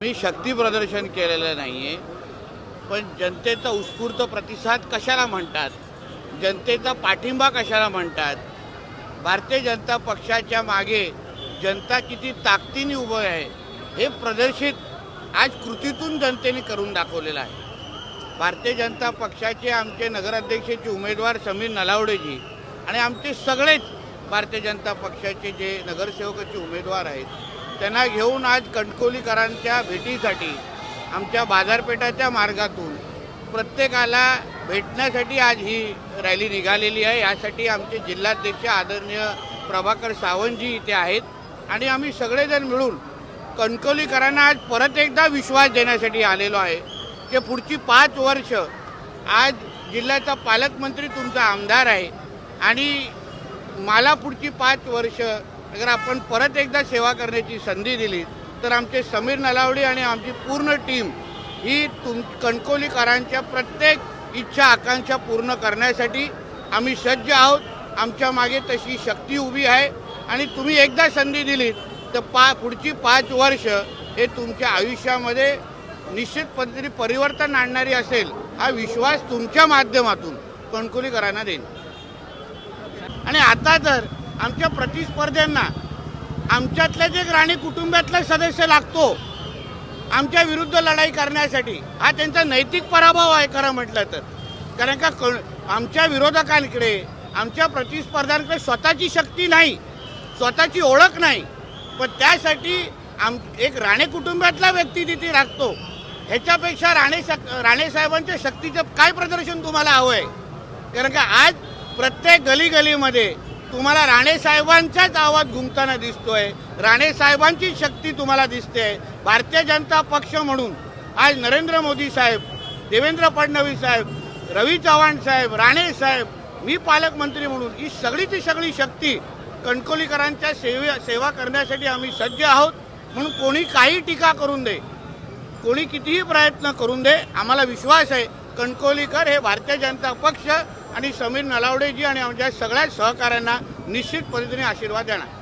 मी शक्ती प्रदर्शन केलेलं नाही आहे पण जनतेचा उत्स्फूर्त प्रतिसाद कशाला म्हणतात? जनतेचा पाठिंबा कशाला म्हणतात? भारतीय जनता पक्षाच्या मागे जनता किती ताकदीने उभं आहे हे प्रदर्शित आज कृतीतून जनतेने करून दाखवलेलं आहे. भारतीय जनता पक्षाचे आमचे नगराध्यक्षाचे उमेदवार समीर नलावडेजी आणि आमचे सगळेच भारतीय जनता पक्षाचे जे नगरसेवकाचे उमेदवार आहेत त्यांना घेऊन आज कणकोलीकरांच्या भेटीसाठी आमच्या बाजारपेठाच्या मार्गातून प्रत्येकाला भेटण्यासाठी आज ही रॅली निघालेली आहे. यासाठी आमचे जिल्हाध्यक्ष आदरणीय प्रभाकर सावंतजी इथे आहेत. आणि आम्ही सगळेजण मिळून कणकवलीकरांना आज परत एकदा विश्वास देण्यासाठी आलेलो आहे की पुढची पाच वर्ष आज जिल्ह्याचा पालकमंत्री तुमचा आमदार आहे. आणि मला पुढची पाच वर्ष अगर आपण परत एकदा सेवा करण्याची संधी दिली तर आमचे समीर नलावडे आणि आमची पूर्ण टीम ही तुम कणकोलीकरांच्या प्रत्येक इच्छा आकांक्षा पूर्ण करण्यासाठी आम्ही सज्ज आहोत. आमच्या मागे तशी शक्ती उभी आहे. आणि तुम्ही एकदा संधी दिलीत तर पा पुढची पाच वर्ष हे तुमच्या आयुष्यामध्ये निश्चित पद्धतीने परिवर्तन आणणारी असेल हा विश्वास तुमच्या माध्यमातून कणकोलीकरांना देईन. आणि आता तर आमच्या प्रतिस्पर्ध्यांना आमच्यातल्या जे राणे कुटुंबातला सदस्य लागतो आमच्या विरुद्ध लढाई करण्यासाठी हा त्यांचा नैतिक पराभव आहे खरं म्हटलं तर. कारण का आमच्या विरोधकांकडे आमच्या प्रतिस्पर्ध्यांकडे स्वतःची शक्ती नाही स्वतःची ओळख नाही. पण त्यासाठी आम एक राणे कुटुंबातला व्यक्ती तिथे राखतो ह्याच्यापेक्षा राणे शक राणे साहेबांच्या शक्तीचं काय प्रदर्शन तुम्हाला हवं आहे कारण का आज प्रत्येक गली गलीमध्ये तुम्हाला राणे साहेबांचाच आवाज घुमताना दिसतोय. राणे साहेबांची शक्ती तुम्हाला दिसते. भारतीय जनता पक्ष म्हणून आज नरेंद्र मोदी साहेब देवेंद्र फडणवीस साहेब रवी चव्हाण साहेब राणे साहेब मी पालकमंत्री म्हणून ही सगळीची सगळी शक्ती कणकोलीकरांच्या सेवे सेवा करण्यासाठी आम्ही सज्ज आहोत. म्हणून कोणी काही टीका करून दे. कोणी कितीही प्रयत्न करून दे आम्हाला विश्वास आहे. कणकोलीकर हे भारतीय जनता पक्ष आणि समीर नलावडेजी आणि आमच्या सगळ्या सहकाऱ्यांना निश्चित पद्धतीने आशीर्वाद देणार.